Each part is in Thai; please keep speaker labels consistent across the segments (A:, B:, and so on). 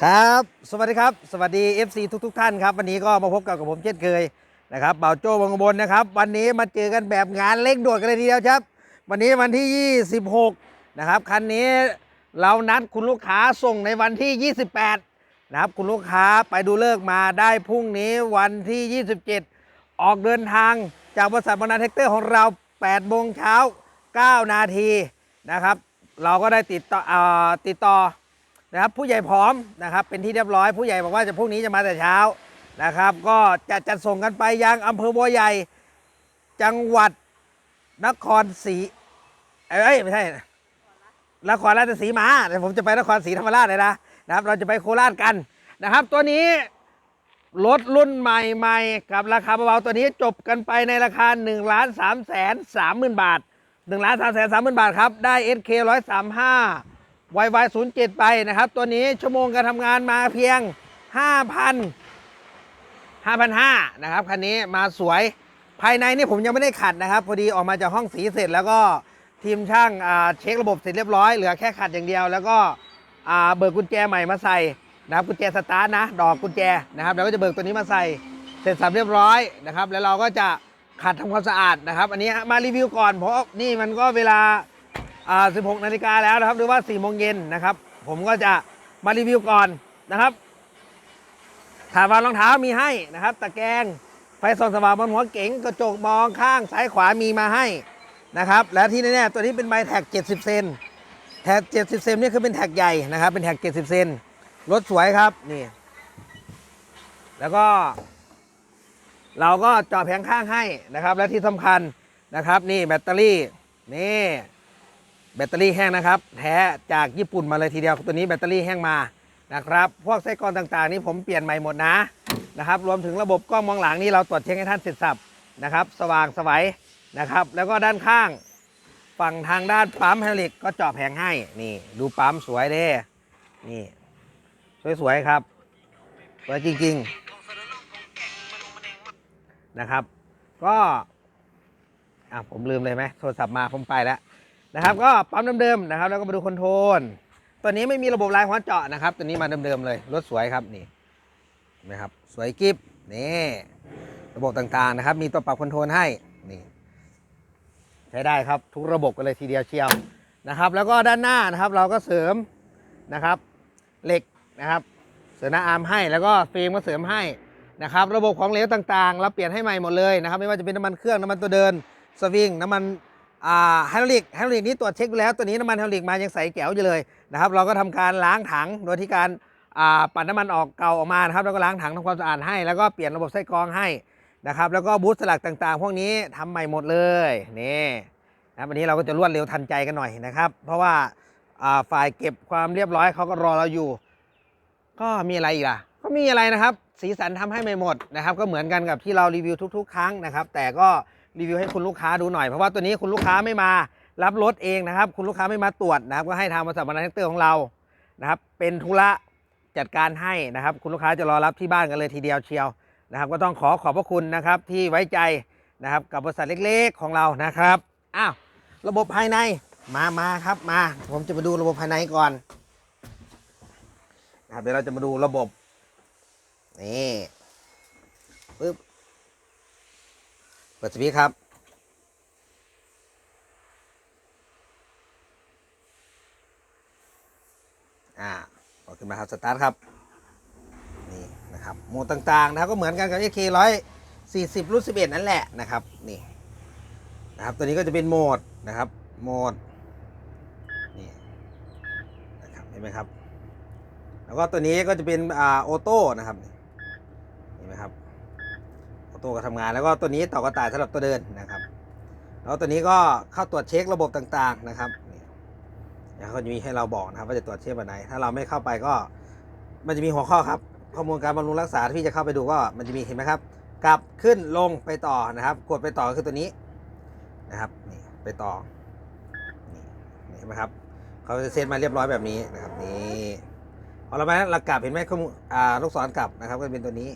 A: ครับ สวัสดีครับ สวัสดี FC ทุกทุกท่านครับ วันนี้ก็มาพบกับผมเช่นเคยนะครับเบ่าวโจ้วงกบลนะครับ วันนี้มาเจอกันแบบงานเล็กด่วนกันเลยทีเดียวครับ วันนี้วันที่ 26 นะครับ คันนี้เรานัดคุณลูกค้าส่งในวันที่ 28 นะครับ คุณลูกค้าไปดูเลิกมาได้พรุ่งนี้วันที่ 27 ออกเดินทางจากบริษัทบรรณาเทคเตอร์ของเรา8โมงเช้า 9 นาทีนะครับ เราก็ได้ติดต่ออติดต่อ นะครับผู้ใหญ่พร้อมนะครับเป็นที่เรียบร้อยผู้ใหญ่บอกว่าจะพรุ่งนี้จะมาแต่เช้านะครับ ก็จะจัดส่งกันไปยังอำเภอบัวใหญ่จังหวัดนครศรีเอ้ยไม่ใช่นครราชสีมาแต่ผมจะไปนครศรีธรรมราชเลยนะนะครับเราจะไปโคราชกันนะครับ ตัวนี้รถรุ่นใหม่ๆ กับราคาเบาๆตัวนี้จบกันไปในราคา1นึ่งล้านสามแสนสามหมื่นบาท1นึ่งล้านสามแสนสามหมื่นบาทครับได้ SK ร้อยสามห้า YY 0 7ไปนะครับ ตัวนี้ชั่วโมงการทำงานมาเพียง 5,000 5,500นะครับคันนี้มาสวยภายในนี่ผมยังไม่ได้ขัดนะครับ พอดีออกมาจากห้องสีเสร็จ แล้วก็ทีมช่างเช็คระบบเสร็จเรียบร้อยเหลือแค่ขัดอย่างเดียว แล้วก็เบิกกุญแจใหม่มาใส่นะครับกุญแจสตาร์ทนะ ดอกกุญแจนะครับแล้วก็จะเบิกตัวนี้มาใส่เสร็จสับเรียบร้อยนะครับ แล้วเราก็จะขัดทำความสะอาดนะครับ อันนี้มารีวิวก่อนเพราะนี่มันก็เวลา 16 นาฬิกาแล้วนะครับ หรือว่า 4 โมงเย็นนะครับ ผมก็จะมารีวิวก่อนนะครับถามว่ารองเท้ามีให้นะครับ ตะแกรงไฟส่องสว่างบนหัวเก๋งกระจกมองข้างซ้ายขวามีมาให้นะครับ และที่แน่ๆตัวนี้เป็นใบแท็ก 70 เซนแท็ก 70 เซนนี่คือเป็นแท็กใหญ่นะครับ เป็นแท็ก 70 เซนรถสวยครับนี่แล้วก็ เราก็จาะแผงข้างให้นะครับ และที่สำคัญนะครับ นี่แบตเตอรี่นี่ แบตเตอรี่แห้งนะครับ แท้จากญี่ปุ่นมาเลยทีเดียวตัวนี้แบตเตอรี่แห้งมานะครับ พวกไส้กรองต่างๆ นี่ผมเปลี่ยนใหม่หมดนะนะครับ รวมถึงระบบกล้องมองหลังนี่เราตรวจเช็คให้ท่านเสร็จสับนะครับ สว่างสวัยนะครับ แล้วก็ด้านข้าง ฝั่งทางด้านปั๊มไฮดรอลิกก็เจาะแผงให้นี่ดูปั๊มสวยเด้นี่สวยๆครับสวยจริง ๆนะครับ ก็อะผมลืมเลยไหมโทรศัพท์มาผมไปแล้ว นะครับก็ปั๊มเดิมๆนะครับแล้วก็มาดูคอนโทรลตัวนี้ไม่มีระบบลายหัวเจาะนะครับตัวนี้มาเดิมๆเลยรถสวยครับนี่นะครับสวยกิฟนี่ระบบต่างๆนะครับ มีตัวปรับคอนโทรลให้นี่ใช้ได้ครับทุกระบบกันเลยทีเดียวเชียวนะครับ แล้วก็ด้านหน้านะครับเราก็เสริมนะครับเหล็กนะครับ เสริมหน้าอาร์มให้แล้วก็ฟิล์มก็เสริมให้นะครับ ระบบของเหลวต่างๆ เราเปลี่ยนให้ใหม่หมดเลยนะครับ ไม่ว่าจะเป็นน้ำมันเครื่องน้ำมันตัวเดินสวิงน้ำมัน ไฮดรอลิกไฮดรอลิกนี้ตรวจเช็คดูแล้วตัวนี้น้ำมันไฮดรอลิกมายังใสแจ๋วอยู่เลยนะครับ เราก็ทำการล้างถังโดยที่การปัดน้ำมันออกเก่าออกมานะครับแล้วก็ล้างถังทำความสะอาดให้แล้วก็เปลี่ยนระบบไส้กรองให้นะครับ แล้วก็บูสต์สลักต่างๆ พวกนี้ทำใหม่หมดเลยนี่นะครับวันนี้เราก็จะรวดเร็วทันใจกันหน่อยนะครับ เพราะว่าฝ่ายเก็บความเรียบร้อยเขาก็รอเราอยู่ ก็มีอะไรอีกล่ะก็มีอะไรนะครับ สีสันทำให้ไม่หมดนะครับ ก็เหมือนกันกับที่เรารีวิวทุก ๆ ครั้งนะครับ แต่ก็ รีวิวให้คุณลูกค้าดูหน่อย เพราะว่าตัวนี้คุณลูกค้าไม่มารับรถเองนะครับ คุณลูกค้าไม่มาตรวจนะครับ ก็ให้ทางบริษัทบรรณาเทคเตอร์ของเรานะครับ เป็นธุระจัดการให้นะครับ คุณลูกค้าจะรอรับที่บ้านกันเลยทีเดียวเชียวนะครับ ก็ต้องขอขอบพระคุณนะครับที่ไว้ใจนะครับกับบริษัทเล็กๆของเรานะครับอ้าวระบบภายในมามาครับมา ผมจะมาดูระบบภายในก่อนนะครับเดี๋ยวเราจะมาดูระบบนี่ปึ๊บ ปิดสวิตช์ครับ อ่าพอขึ้นมาครับ สตาร์ทครับ นี่นะครับ โหมดต่างๆนะครับก็เหมือนกันกับ AK ร้อยสี่สิบรุ่นสิบเอ็ดนั่นแหละนะครับ นี่นะครับ ตัวนี้ก็จะเป็นโหมดนะครับ โหมด นี่นะครับ เห็นไหมครับ แล้วก็ตัวนี้ก็จะเป็นอ่าออโต้นะครับ เห็นไหมครับ ออโต้ก็ทำงาน แล้วก็ตัวนี้ต่อกระต่ายสำหรับตัวเดินนะครับ แล้วตัวนี้ก็เข้าตรวจเช็คระบบต่างๆนะครับนี่แล้วเขาจะมีให้เราบอกนะครับว่าจะตรวจเช็คแบบไหน ถ้าเราไม่เข้าไปก็มันจะมีหัวข้อครับ ข้อมูลการบำรุงรักษาที่จะเข้าไปดูก็มันจะมีเห็นไหมครับ กลับขึ้นลงไปต่อนะครับ กดไปต่อคือตัวนี้นะครับนี่ไปต่อนี่เห็นไหมครับเขาจะเซตมาเรียบร้อยแบบนี้นะครับนี่พอเราไปเรากลับเห็นไหมข้อมูลอ่าลูกศรกลับนะครับ ก็เป็นตัวนี้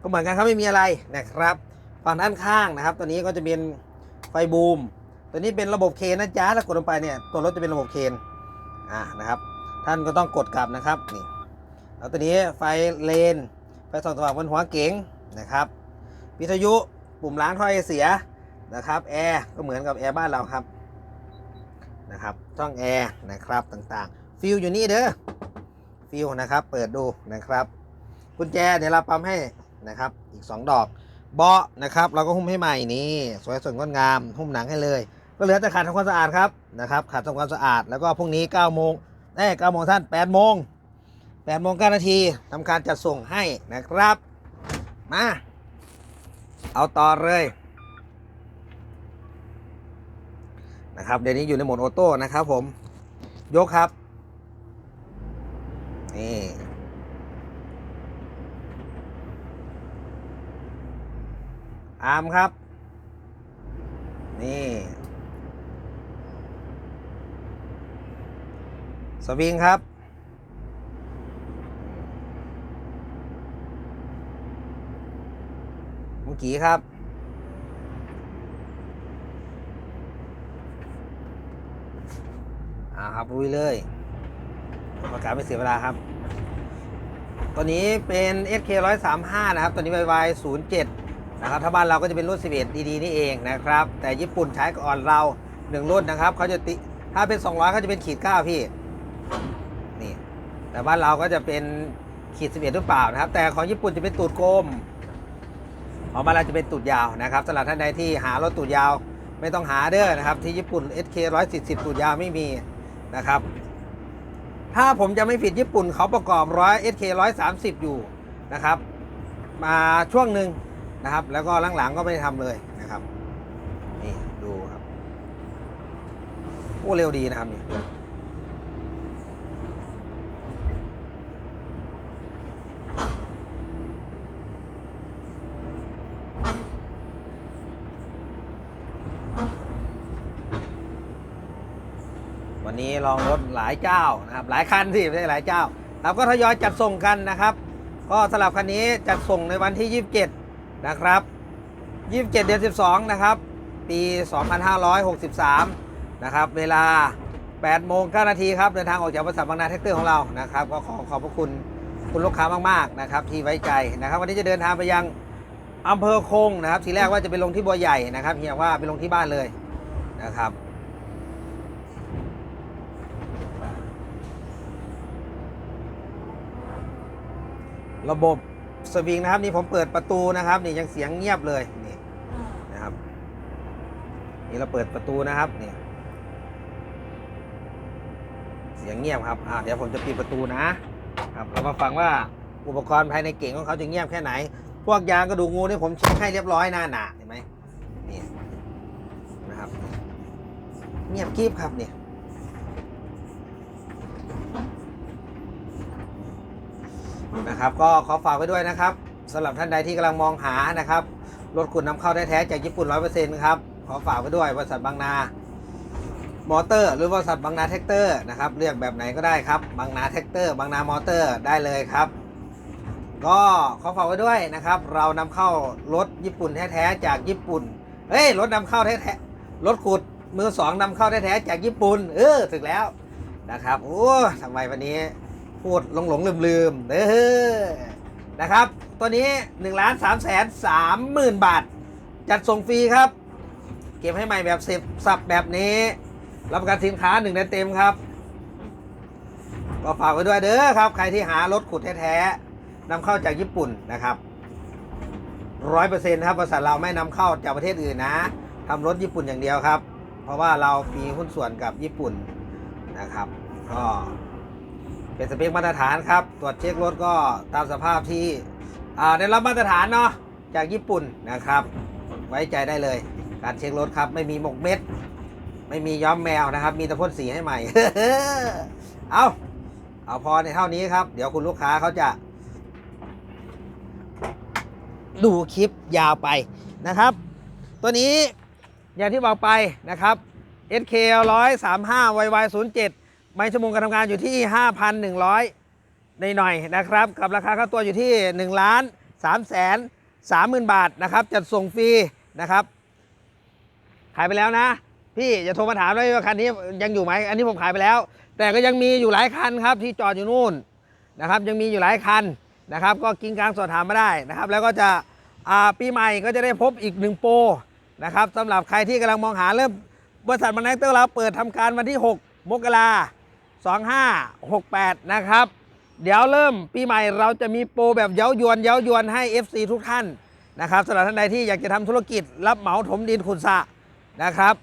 A: ก็เหมือนกันครับไม่มีอะไรนะครับ ฝั่งด้านข้างนะครับ ตัวนี้ก็จะเป็นไฟบูม ตัวนี้เป็นระบบเคนนะจ๊ะถ้ากดลงไปเนี่ยตัวรถจะเป็นระบบเคนอ่านะครับ ท่านก็ต้องกดกลับนะครับนี่แล้วตัวนี้ไฟเลน ไฟส่องสว่างบนหัวเก๋งนะครับวิทยุปุ่มล้างท่อเสียนะครับแอร์ก็เหมือนกับแอร์บ้านเราครับนะครับช่องแอร์นะครับต่างๆ ฟิลอยู่นี่เด้อฟิลนะครับ เปิดดูนะครับกุญแจเดี๋ยวเราปั๊มให้ นะครับ อีก 2 ดอก เบาะนะครับ เราก็หุ้มให้ใหม่นี่สวยสดงดงาม หุ้มหนังให้เลย ก็เหลือแต่ขัดทำความสะอาดครับนะครับขัดทำความสะอาดแล้วก็พรุ่งนี้9โมงเอ้ย9โมงท่าน8โมง8โมง9นาทีทำการจัดส่งให้นะครับมาเอาต่อเลยนะครับเดี๋ยวนี้อยู่ในโหมดออโต้นะครับผมยกครับนี่ อาร์มครับ นี่สวิงครับ มุกี้ครับ อ่าครับลุยเลยประกาศไม่เสียเวลาครับ ตัวนี้เป็น SK 135 นะครับ ตัวนี้ YY 07 นะครับถ้าบ้านเราก็จะเป็นรุ่น 11 ดีๆนี่เองนะครับ แต่ญี่ปุ่นใช้ก่อนเราหนึ่งรุ่นนะครับเขาจะติถ้าเป็น 200เขาจะเป็นขีด 9 พี่ นี่ แต่บ้านเราก็จะเป็นขีด 11 หรือเปล่านะครับ แต่ของญี่ปุ่นจะเป็นตูดกลม ของบ้านเราจะเป็นตูดยาวนะครับสำหรับท่านใดที่หารถตูดยาวไม่ต้องหาเด้อนะครับ ที่ญี่ปุ่น SK 140ตูดยาวไม่มีนะครับ ถ้าผมจะไม่ผิดญี่ปุ่นเขาประกอบ100 SK 130 อยู่นะครับ มาช่วงหนึ่ง นะครับ แล้วก็หลังๆก็ไม่ได้ทำเลยนะครับนี่ดูครับโอ้เร็วดีนะครับนี่วันนี้ลองรถหลายเจ้านะครับ หลายคันสิไม่ใช่หลายเจ้าครับก็ทยอยจัดส่งกันนะครับ ก็สลับคันนี้จัดส่งในวันที่ 27 นะครับ 27 เดือน 12 นะครับ ปี 2563 นะครับ เวลา 8 โมง 9 นาทีครับ เดินทางออกจากบริษัทบางนาแท็กเตอร์ของเรา นะครับ ก็ขอขอบพระคุณคุณลูกค้ามาก ๆ นะครับ ที่ไว้ใจนะครับ วันนี้จะเดินทางไปยังอำเภอคงนะครับ ทีแรกว่าจะไปลงที่บัวใหญ่นะครับเฮียว่าไปลงที่บ้านเลยนะครับระบบ สวิงนะครับนี่ผมเปิดประตูนะครับ นี่ยังเสียงเงียบเลยนี่นะครับ นี่เราเปิดประตูนะครับนี่เสียงเงียบครับอ่าเดี๋ยวผมจะปิดประตูนะครับเรามาฟังว่าอุปกรณ์ภายในเก่งของเขาจะเงียบแค่ไหน พวกยางกระดูกงูนี่ผมเช็คให้เรียบร้อยหน้าหนาเห็นไหมนี่นะครับ เงียบกริบครับนี่ นะครับ ก็ขอฝากไว้ด้วยนะครับสำหรับท่านใดที่กำลังมองหานะครับรถขุดนำเข้าแท้ๆจากญี่ปุ่น 100%ครับขอฝากไว้ด้วยบริษัทบางนามอเตอร์ หรือบริษัทบางนาแท็กเตอร์นะครับเรียกแบบไหนก็ได้ครับบางนาแท็กเตอร์บางนามอเตอร์ได้เลยครับ ก็ขอฝากไว้ด้วยนะครับ เรานำเข้ารถญี่ปุ่นแท้ๆจากญี่ปุ่นเฮ้ยรถนำเข้าแท้ๆรถขุดมือสองนำเข้าแท้ๆจากญี่ปุ่นเออถึงแล้วนะครับโอ้ทำไมวันนี้ พูดหลงหลงลืมลืมเด้อนะครับ ตัวนี้1นึ่งล้านสามแสนสามหมื่นบาท จัดส่งฟรีครับ เก็บให้ใหม่แบบเสพสับแบบนี้ รับประกันสินค้าหนึ่งเดือนเต็มครับ ก็ฝากไว้ด้วยเด้อครับ ใครที่หารถขุดแท้ๆนำเข้าจากญี่ปุ่นนะครับร้อยเปอร์เซ็นต์ครับบริษัทเราไม่นำเข้าจากประเทศอื่นนะทำรถญี่ปุ่นอย่างเดียวครับ เพราะว่าเรามีหุ้นส่วนกับญี่ปุ่นนะครับก็ เป็นสเปคมาตรฐานครับ ตรวจเช็ครถก็ตามสภาพที่ได้รับมาตรฐานเนาะจากญี่ปุ่นนะครับ ไว้ใจได้เลย การเช็ครถครับ ไม่มีหมกเม็ด ไม่มีย้อมแมวนะครับ มีตะพ่นสีให้ใหม่ เอาเอาพอในเท่านี้ครับ เดี๋ยวคุณลูกค้าเขาจะ ดูคลิปยาวไปนะครับ ตัวนี้อย่างที่บอกไปนะครับ SK 135 YY07 ไม่ชั่วโมงการทำงานอยู่ที่ 5,100ในหน่อยนะครับ กับราคาค่าตัวอยู่ที่1ล้าน3แสน30,000 บาทนะครับ จัดส่งฟรีนะครับ ขายไปแล้วนะ พี่อย่าโทรมาถามเลยว่าคันนี้ยังอยู่ไหมอันนี้ผมขายไปแล้ว แต่ก็ยังมีอยู่หลายคันครับที่จอดอยู่นู่นนะครับ ยังมีอยู่หลายคันนะครับ ก็กินกลางสอบถามมาได้นะครับ แล้วก็จะปีใหม่ก็จะได้พบอีกหนึ่งโปรนะครับสำหรับใครที่กำลังมองหาเริ่มบริษัทมันแนกเตอร์เราเปิดทำการวันที่ 6 มกรา 2568 นะครับ เดี๋ยวเริ่มปีใหม่เราจะมีโปรแบบเย้ายวนเย้ายวนให้ FC ทุกท่านนะครับสำหรับท่านใดที่อยากจะทำธุรกิจ รับเหมาถมดินขุดสระนะครับ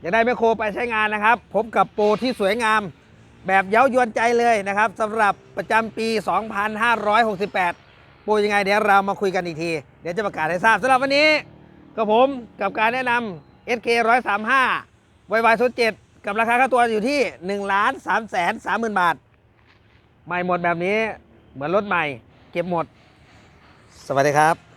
A: อยากได้แมคโครไปใช้งานนะครับพบกับโปรที่สวยงาม แบบเย้ายวนใจเลยนะครับสำหรับประจำปี 2568 โปรยังไงเดี๋ยวเรามาคุยกันอีกที เดี๋ยวจะประกาศให้ทราบสำหรับวันนี้ ก็ผมกับการแนะนำ SK 135 y y 0 7 กับราคาค่าตัวอยู่ที่1ล้าน3แสน3หมื่นบาท ใหม่หมดแบบนี้เหมือนรถใหม่ เก็บหมด สวัสดีครับ